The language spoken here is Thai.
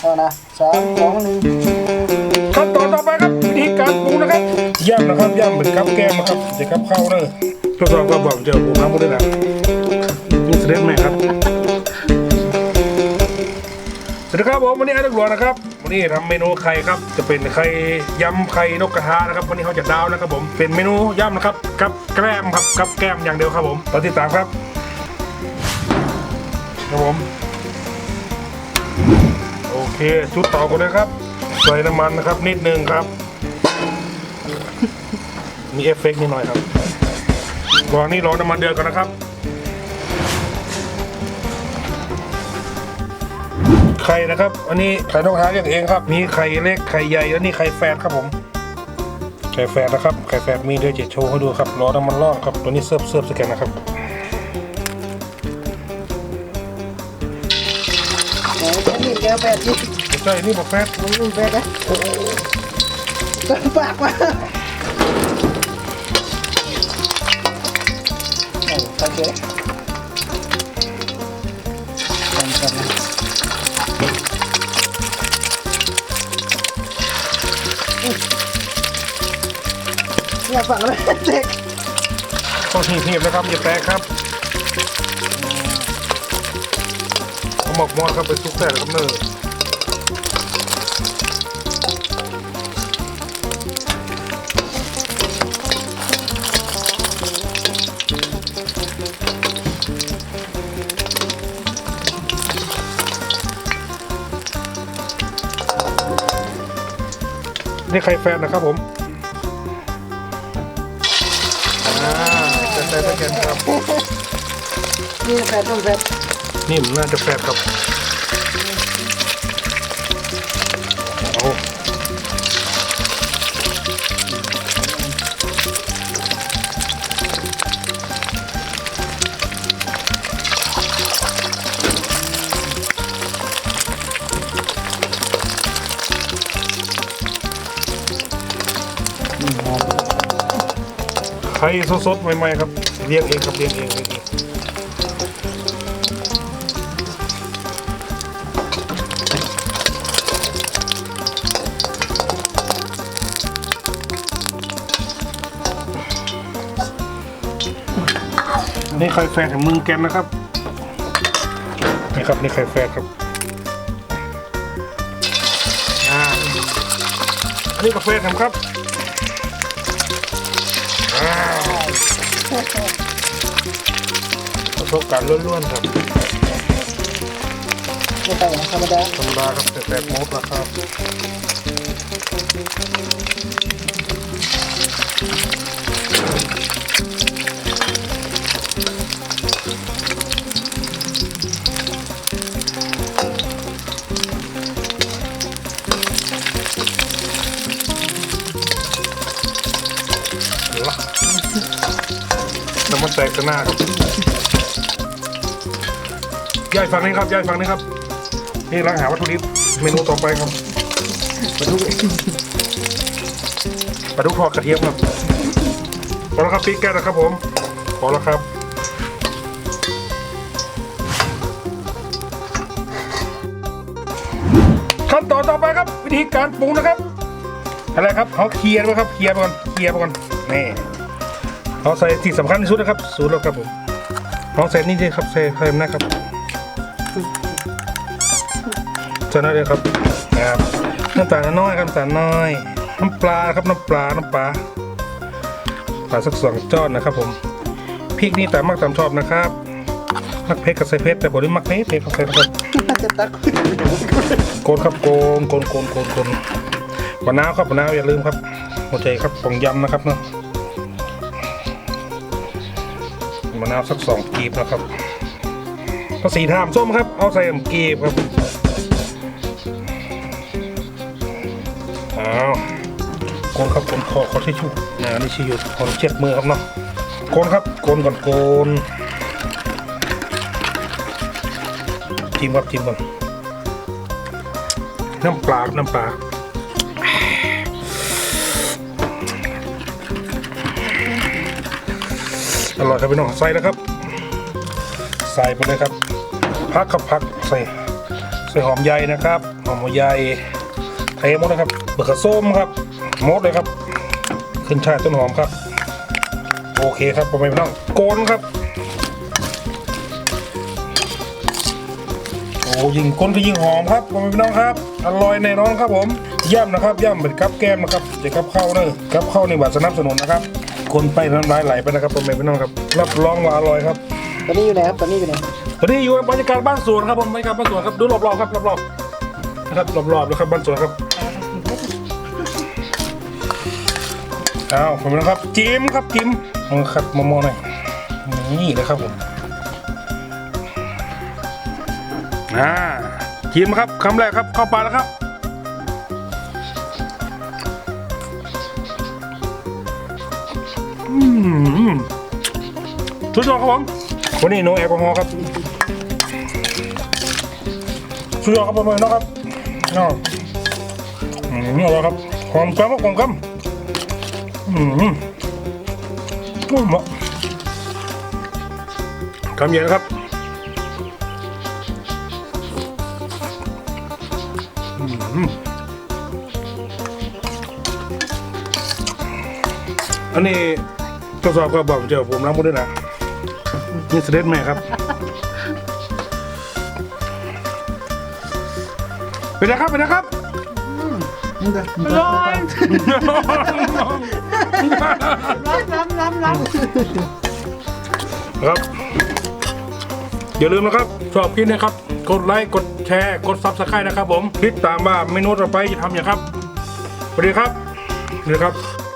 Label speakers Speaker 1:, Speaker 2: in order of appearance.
Speaker 1: เอานะสามสองหนึ่ง
Speaker 2: ขั้นตอนต่อไปครับวิธีการปรุงนะครับย่ำนะครับย่ำเป็นกับแก้มนะครับจะกับข้าวเลยทดสอบก็บอกเจอผมทำหมดเลยนะนี่เสด็จไหมครับสวัสดีครับผมวันนี้อาร์ตหลวงนะครับวันนี้ทำเมนูไข่ครับจะเป็นไข่ยำไข่นกกระทานะครับวันนี้เขาจะดาวนะครับผมเป็นเมนูย่ำนะครับกับแกล้มครับกับแกล้มอย่างเดียวครับผมตอนที่ตามครับครับผม โอเคชุดต่อกันเลยครับ ใส่น้ำมันนะครับนิดนึงครับ มีเอฟเฟกต์นิดหน่อยครับรอนี่รอน้ำมันเดือดก่อนนะครับ ไข่นะครับ อันนี้ไข่นกกระทาเรียกเองครับ มีไข่เล็กไข่ใหญ่แล้วนี่ไข่แฝดครับผม ไข่แฝดนะครับ ไข่แฝดมีเดี๋ยวจะโชว์ให้ดูครับ รอน้ำมันร้อนครับ ตัวนี้เสิร์ฟเสิร์ฟสแกนนะครับ
Speaker 1: ไหนแค่นี้แก้วแปดที่
Speaker 2: ใช่นี่บอกแฝด
Speaker 1: มึงมึงแปดนะเปิดปากมาโอ้โอเคกันกันอยากฟังเลยเด็ก
Speaker 2: ต้องทีบๆนะครับอย่าแตกครับ หมกมอดครับไปซุกแต่ครับเนอนี่ไข่แฟนนะครับผมอ่าจะใส่ตะเกียงครับ
Speaker 1: นี่แปดต้องแปด
Speaker 2: นี่มันน่าจะแฟบครับเอาไข่สดๆใหม่ๆครับเลี้ยงเองครับเลี้ยงเองเลี้ยงเอง นี่ไข่แฟนของมึงแกนนะครับ นี่ครับนี่ไข่แฟนครับอ่าอันนี้กาแฟผมครับอ่าประสบการณ์ล้วนๆครับ
Speaker 1: ไม่ใช่ธรรมดา
Speaker 2: ธรรมดาครับแต่แฟนโมดนะครับ ละน้ำมันแตกกันหน้าครับย่ายฟังนี้ครับย่ายฟังนี้ครับ นี่ล้างหาวัตถุดิบเมนูต่อไปครับปลาดุกปลาดุกทอดกระเทียมครับพอแล้วครับพริกแก้วนะครับผมพอแล้วครับขั้นตอนต่อไปครับ วิธีการปรุงนะครับ อะไรครับเขาเคลียร์ไปครับเคลียร์ไปก่อนเคลียร์ไปก่อนนี่เขาใส่ที่สำคัญที่สุดนะครับสูตรแล้วครับผมเขาใส่นี่ด้วยครับใส่เพิ่มนะครับเจ้าหน้าที่ครับนะครับน้ำตาลน้อยครับน้ำตาลน้อย น้ำปลาครับน้ำปลาน้ำปลาปลาสักสองจอนนะครับ ผมพริกนี่ตามมักตามชอบนะครับมักเผ็ดกับใส่เผ็ดแต่ผมนี่มักเผ็ดเผ็ดกับใส่ครับ
Speaker 1: จะตัก
Speaker 2: โกนครับโกนโกนโกนโกนโกน มะนาวครับมะนาวอย่าลืมครับหัวใจครับของยำนะครับเนาะมะนาวสักสองกีบนะครับภาษีทามส้มครับ เอาใส่กีบครับอ้าวกนครับโกนคอเขาที่ชุบนะนี่ชิวคนเช็ดมือครับเนาะโกนครับโกนก่อนโกนจิ้มครับจิ้มก่อนน้ำปลาน้ำปลา อร่อยครับพี่น้องใส่แล้วครับ ใส่ไปเลยครับ พักครับพักใส่ใส่หอมใหญ่นะครับหอมหัวใหญ่ไทยหมดนะครับเบอร์กระส้มครับหมดเลยครับ ขึ้นชาต้นหอมครับ โอเคครับผมไม่ต้องโกนครับโอ้ยิงก้นก็ยิงหอมครับผมพี่น้องครับอร่อยแน่นอนครับผมย่ำนะครับย่ำเป็นกับแก้มนะครับจะกับข้าวเนอะกับข้าวในบัตรสนับสนุนนะครับ คนไปน้ำลายไหลไปนะครับผมพี่น้องครับ รับรองว่าอร่อยครับ
Speaker 1: ตอนนี้อยู่ไหนครับ ตอนนี้อยู่ไหน
Speaker 2: ตอนนี้อยู่บรรยากาศบ้านสวนครับผมบรรยากาศบ้านสวนครับ ดูรอบๆครับรอบๆนะครับรอบๆนะครับบ้านสวนครับอ้าวผมนะครับจิ้มครับจิ้มเอาครับมามองหน่อยนี่เลยครับผมอ่าจิ้มครับคำแรกครับเข้าปากแล้วครับ สุดยอดครับผมวันนี้โนแอลกอฮอล์ครับสุดยอดครับผมนะครับอ๋ออืมอร่อยครับหอมกำครับหอมกำอืมอืมเหมาะคำเย็นครับอืม อันนี้ทดสอบก็บอกเจ้าผมล้างมือด้วยนะนี่เสด็จแม่ครับ เป็นไงครับเป็นไงครับ
Speaker 1: นี่จ้ะนี่
Speaker 2: อ
Speaker 1: จ้ะ
Speaker 2: ร่อย
Speaker 1: ล้ำล้ำล้ำ
Speaker 2: ครับ อย่าลืมนะครับ ชอบคลิปนะครับ กดไลค์ กดแชร์ กดซับสไครต์นะครับผมติดตามว่าเมนูต่อไปจะทำอย่างครับสวัสดีครับสวัสดีครับ